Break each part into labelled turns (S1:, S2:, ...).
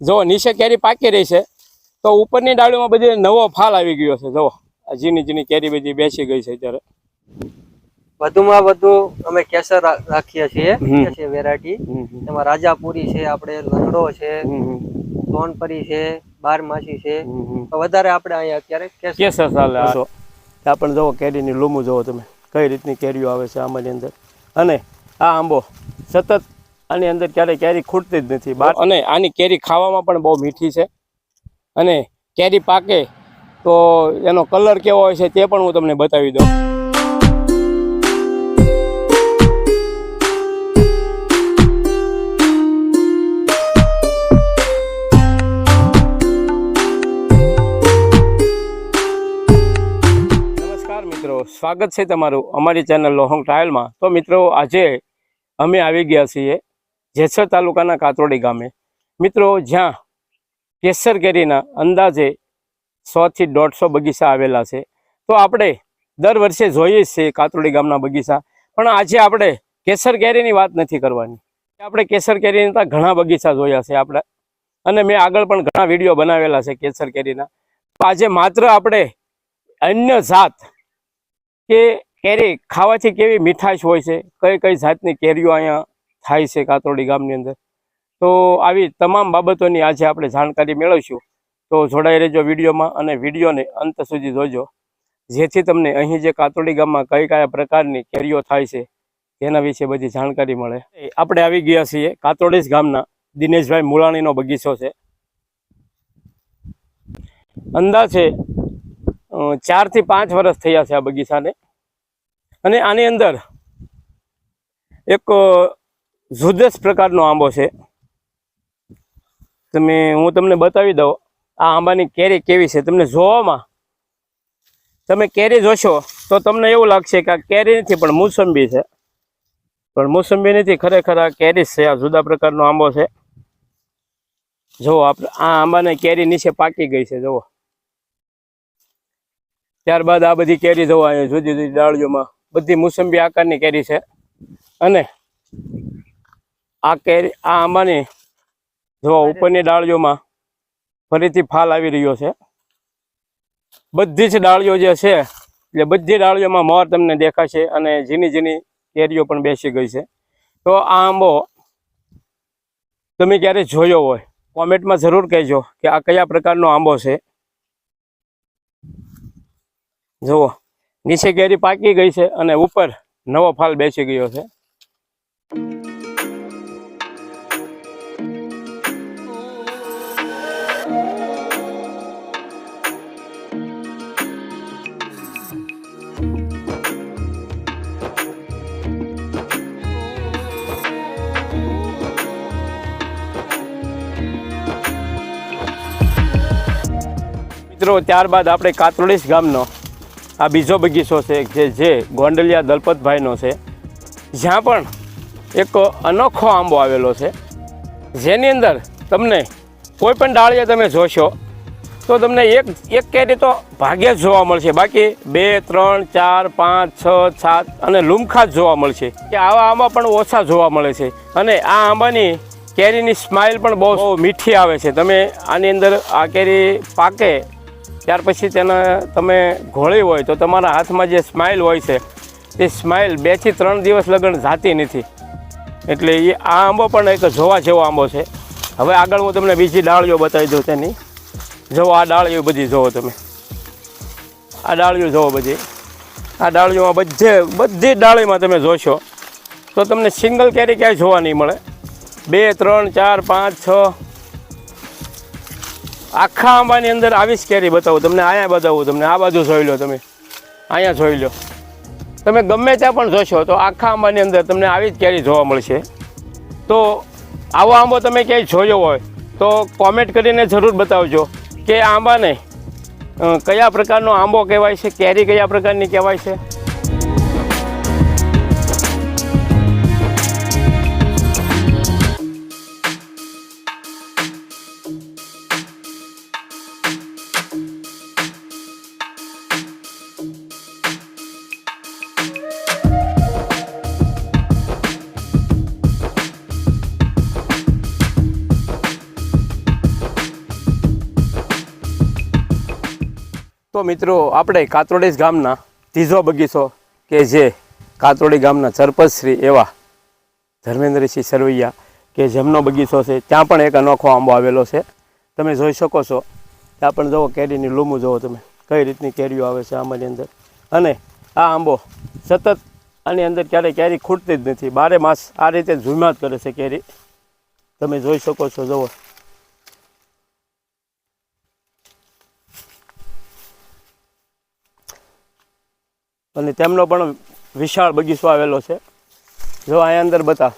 S1: જો નીચે કેરી પાકી રહી છે તો ઉપરની ડાળીમાં બધી નવો ફાલ આવી ગયો છે. જુઓ ઝીણી ઝીણી કેરી બધી બેસી ગઈ છે અત્યારે.
S2: વધુમાં વધુ અમે કેસર રાખીએ છીએ. છે વેરાયટી. એમાં રાજાપુરી છે આપણે લંગડો છે. સોનપરી છે બારમાસી છે. વધારે આપણે અહીંયા અત્યારે કેસર
S1: ચાલે આ જો. આ પણ જુઓ કેરીની લૂમું જુઓ તમે. કઈ રીતની કેરીઓ આવે છે આમાંની અંદર? અને આ આંબો સતત આની અંદર ક્યારેય કેરી ખૂટતી જ નથી. બહાર અને આની કેરી ખાવામાં પણ બહુ મીઠી છે. અને કેરી પાકે તો એનો કલર કેવો હોય છે તે પણ હું તમને બતાવી દઉં. સ્વાગત છે તમારું અમારી ચેનલ લોહોંગ ટ્રાયલમાં. તો મિત્રો, આજે અમે આવી ગયા છીએ જેસર તાલુકાના કાતરોડી ગામે. મિત્રો, જ્યાં કેસર કેરીના અંદાજે સોથી દોઢસો બગીચા આવેલા છે. તો આપણે દર વર્ષે જોઈએ છીએ કાતરોડી ગામના બગીચા. પણ આજે આપણે કેસર કેરીની વાત નથી કરવાની. આપણે કેસર કેરીના ઘણા બગીચા જોયા છે આપણે. અને મેં આગળ પણ ઘણા વીડિયો બનાવેલા છે કેસર કેરીના. આજે માત્ર આપણે અન્ય જાત કે કેરી ખાવાથી કેવી મીઠાશ હોય છે, કઈ કઈ જાતની કેરીઓ અહીંયા થાય છે કાતરોડી ગામની અંદર. તો આવી તમામ બાબતોની આજે આપણે જાણકારી મેળવશું. તો જોડાઈ રહેજો વિડીયોમાં અને વિડીયોને અંત સુધી જોજો. જેથી તમને અહીં જે કાતરોડી ગામમાં કઈ કયા પ્રકારની કેરીઓ થાય છે, તેના વિશે બધી જાણકારી મળે. આપણે આવી ગયા છીએ કાતરોડી ગામના દિનેશભાઈ મુલાણીનો બગીચો છે. અંદાજે ચારથી પાંચ વર્ષ થયા છે આ બગીચાને. અને આની અંદર એક અ, જુદસ પ્રકારનો આંબો છે. તમે હું તમને બતાવી દઉં આ આંબાની કેરી કેવી છે. તમને જોવામાં તમે કેરી જોશો તો તમને એવું લાગશે કે આ કેરી નથી પણ મોસંબી છે. પણ મોસંબી નથી ખરેખર આ કેરી છે. આ જુદા પ્રકારનો આંબો છે. જુઓ આપણે આ આંબાને કેરી નીચે પાકી ગઈ છે જુઓ. ત્યારબાદ આ બધી કેરી અહીંયા જુદી જુદી ડાળીઓમાં બધી મોસંબી આકારની કેરી છે. અને આ કેરી આ આંબાની જો ઉપરની ડાળીઓમાં ફરીથી ફાલ આવી રહ્યો છે. બધી જ ડાળીઓ જે છે એટલે બધી ડાળીઓમાં મોર તમને દેખાશે અને ઝીણી ઝીણી કેરીઓ પણ બેસી ગઈ છે. તો આ આંબો તમે ક્યારે જોયો હોય કોમેન્ટમાં જરૂર કહેજો કે આ કયા પ્રકારનો આંબો છે. જુઓ નીચે કેરી પાકી ગઈ છે અને ઉપર નવો ફાલ બેસી ગયો છે. મિત્રો, ત્યારબાદ આપણે કાતરોડીસ ગામનો આ બીજો બગીચો છે, જે જે ગોંડલિયા દલપતભાઈનો છે. જ્યાં પણ એક અનોખો આંબો આવેલો છે. જેની અંદર તમને કોઈ પણ ડાળીએ તમે જોશો, તો તમને એક એક કેરી તો ભાગ્યે જ જોવા મળશે. બાકી બે, ત્રણ, ચાર, પાંચ, છ, સાત અને લુમખા જ જોવા મળશે. કે આવા આંબા પણ ઓછા જોવા મળે છે. અને આ આંબાની કેરીની સ્માઇલ પણ બહુ બહુ મીઠી આવે છે. તમે આની અંદર આ કેરી પાકે ત્યાર પછી તેને તમે ઘોળી હોય તો તમારા હાથમાં જે સ્માઇલ હોય છે તે સ્માઇલ બેથી ત્રણ દિવસ લગન જાતી નથી. એટલે એ આ આંબો પણ એક જોવા જેવો આંબો છે. હવે આગળ હું તમને બીજી ડાળીઓ બતાવી દઉં તેની. જુઓ આ ડાળીઓ બધી જુઓ તમે. આ ડાળીઓ જુઓ બધી. આ ડાળીઓમાં બધે, બધી ડાળીમાં તમે જોશો, તો તમને સિંગલ કેરી ક્યાંય જોવા નહીં મળે. બે, ત્રણ, ચાર, પાંચ, છ આખા આંબાની અંદર આવી જ કેરી બતાવું, તમને અહીંયા બતાવું, તમને આ બાજુ જોઈ લો તમે. અહીંયા જોઈ લો. તમે ગમે ત્યાં પણ જોશો તો આખા આંબાની અંદર તમને આવી જ કેરી જોવા મળશે. તો આવો આંબો તમે ક્યાંય જોયો હોય, તો કોમેન્ટ કરીને જરૂર બતાવજો કે આંબાને કયા પ્રકારનો આંબો કહેવાય છે, કેરી કયા પ્રકારની કહેવાય છે? તો મિત્રો, આપણે કાતરોડી ગામના ત્રીજો બગીચો કે જે કાતરોડી ગામના સરપંચશ્રી એવા ધર્મેન્દ્રસિંહ સરવૈયા કે જેમનો બગીચો છે, ત્યાં પણ એક અનોખો આંબો આવેલો છે. તમે જોઈ શકો છો. ત્યાં પણ જુઓ, કેરીની લૂમું જુઓ તમે. કઈ રીતની કેરીઓ આવે છે આંબાની અંદર. અને આ આંબો સતત આની અંદર ક્યારેય કેરી ખૂટતી જ નથી. બારે માસ આ રીતે ઝૂમ્યા જ કરે છે કેરી. તમે જોઈ શકો છો, જુઓ. અને તેમનો પણ વિશાળ બગીચો આવેલો છે. જો અહીંયા અંદર બતા,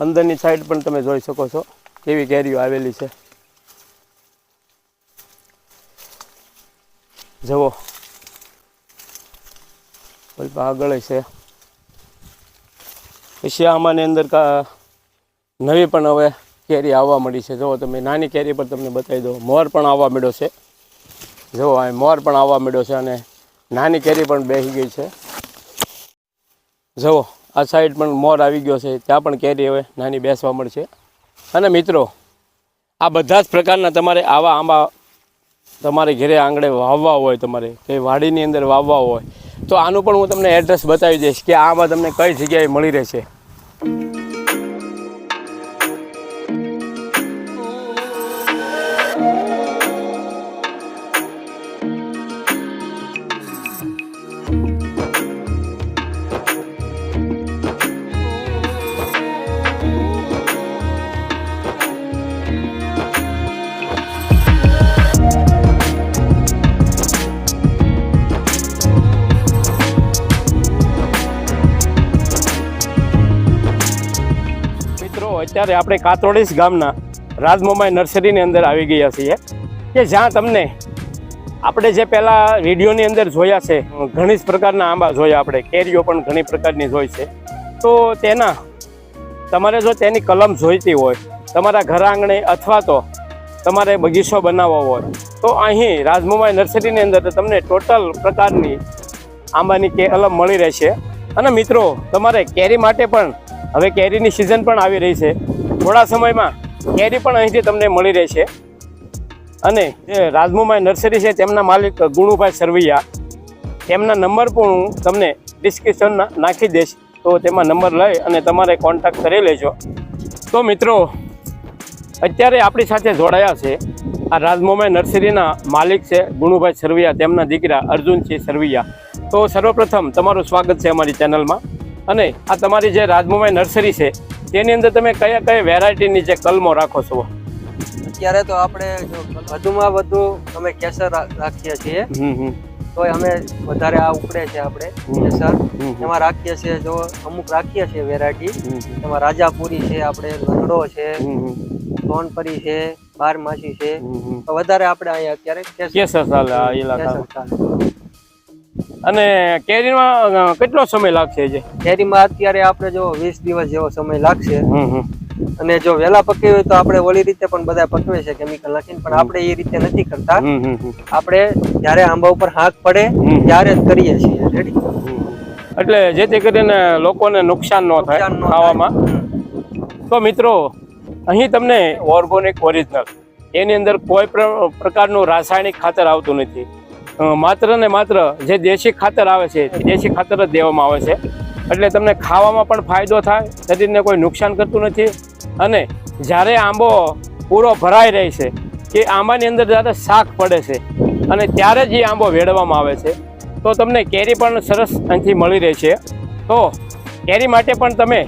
S1: અંદરની સાઈડ પણ તમે જોઈ શકો છો કેવી કેરીઓ આવેલી છે. જવો આગળ છે. પછી આમાંની અંદર કા, નવી પણ હવે કેરી આવવા મળી છે. જુઓ તમે, નાની કેરી પર તમને બતાવી દો મોર પણ આવવા મળ્યો છે. જુઓ અહીં મોર પણ આવવા મળ્યો છે અને નાની કેરી પણ બેસી ગઈ છે. જુઓ, આ સાઈડ પણ મોર આવી ગયો છે. ત્યાં પણ કેરી હવે નાની બેસવા મળશે. અને મિત્રો, આ બધા જ પ્રકારના તમારે આવા આંબા તમારે ઘરે આંગણે વાવવા હોય તમારે, કે વાડીની અંદર વાવવા હોય, તો આનું પણ હું તમને એડ્રેસ બતાવી દઈશ કે આમાં તમને કઈ જગ્યાએ મળી રહેશે. અત્યારે આપણે કાતરોડીસ ગામના રાજમોમાઈ નર્સરીની અંદર આવી ગયા છીએ કે જ્યાં તમને આપણે જે પહેલાં વિડીયોની અંદર જોયા છે ઘણી જ પ્રકારના આંબા જોયા આપણે, કેરીઓ પણ ઘણી પ્રકારની જોઈ છે. તો તેના, તમારે જો તેની કલમ જોઈતી હોય, તમારા ઘર આંગણે અથવા તો તમારે બગીચો બનાવવો હોય, તો અહીં રાજમોમાઈ નર્સરીની અંદર તમને ટોટલ પ્રકારની આંબાની કલમ મળી રહેશે. અને મિત્રો, તમારે કેરી માટે પણ, હવે કેરીની સિઝન પણ આવી રહી છે. થોડા સમયમાં કેરી પણ અહીંથી તમને મળી રહેશે. અને જે રાજમુમાઈ નર્સરી છે, તેમના માલિક ગુણુભાઈ સરવૈયા, તેમના નંબર પણ હું તમને ડિસ્ક્રિપ્શન નાખી દઈશ. તો તેમાં નંબર લઈ અને તમારે કોન્ટેક્ટ કરી લેજો. તો મિત્રો, અત્યારે આપણી સાથે જોડાયા છે આ રાજમોમાઈ નર્સરીના માલિક છે ગુણુભાઈ સરવૈયા, તેમના દીકરા અર્જુનસિંહ સરવૈયા. તો સર્વપ્રથમ તમારું સ્વાગત છે અમારી ચેનલમાં. અને આ તમારી જે રાજમોમાઈ નર્સરી છે તેની અંદર તમે કયા કયા વેરાયટીની જે કલમો રાખો છો?
S2: અત્યારે તો આપણે વધુમાં વધુ અમે કેસર રાખીએ છીએ. તો અમે વધારે આ ઉપડે છે આપણે કેસર. એમાં રાખીએ છીએ જો અમુક રાખીએ છીએ વેરાયટી એમાં રાજાપુરી છે આપણે લંગડો છે સોનપરી છે બારમાસી છે. તો વધારે આપણે અહીંયા અત્યારે કેસર
S1: કેસર ચાલે. અને કેરીમાં કેટલો સમય લાગશે જે
S2: કેરીમાં અત્યારે આપણે જો વીસ દિવસ જેવો સમય લાગશે. અને જો વેલા પકવી હોય તો આપણે ઓલી રીતે પણ બધા પકવે છે કેમિકલ નાખીને પણ આપણે એ રીતે નથી કરતા. આપણે જ્યારે આંબા ઉપર હાથ પડે ત્યારે જ કરીએ છીએ રેડી
S1: એટલે જેથી કરીને લોકોને નુકસાન ન થાય ખાવામાં. તો મિત્રો અહીં તમને ઓર્ગોનિક ઓરિજિનલ. એની અંદર કોઈ પ્રકારનું રાસાયણિક ખાતર આવતું નથી. માત્ર ને માત્ર જે દેશી ખાતર આવે છે દેશી ખાતર જ દેવામાં આવે છે. એટલે તમને ખાવામાં પણ ફાયદો થાય, શરીરને કોઈ નુકસાન કરતું નથી. અને જ્યારે આંબો પૂરો ભરાઈ રહે છે, કે આંબાની અંદર જ્યારે શાક પડે છે, અને ત્યારે જ એ આંબો વેડવામાં આવે છે, તો તમને કેરી પણ સરસ અહીંથી મળી રહે છે. તો કેરી માટે પણ તમે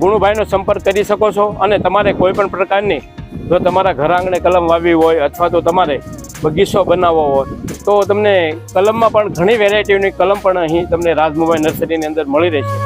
S1: ગુણુભાઈનો સંપર્ક કરી શકો છો, અને તમારે કોઈ પણ પ્રકારની જો તમારા ઘર આંગણે કલમ વાવવી હોય, અથવા તો તમારે બગીચો બનાવવો હોય તો તમને કલમમાં પણ ઘણી વેરાયટીઓની કલમ પણ અહીં તમને રાજમુભાઈ નર્સરીની અંદર મળી રહેશે.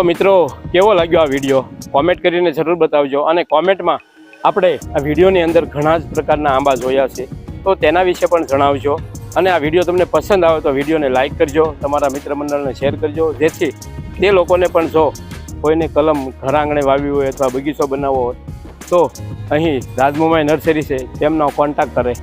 S1: તો મિત્રો, કેવો લાગ્યો આ વીડિયો કોમેન્ટ કરીને જરૂર બતાવજો અને કોમેન્ટમાં આપણે આ વિડીયોની અંદર ઘણા જ પ્રકારના આંબા જોયા છે. તો તેના વિશે પણ જણાવજો અને આ વીડિયો તમને પસંદ આવે તો વિડીયોને લાઇક કરજો, તમારા મિત્ર મંડળને શેર કરજો. જેથી તે લોકોને પણ જો કોઈને કલમ ઘર આંગણે વાવી હોય અથવા બગીચો બનાવવો હોય, તો અહીં રાજમુમાઈ નર્સરી છે, તેમનો કોન્ટેક્ટ કરે.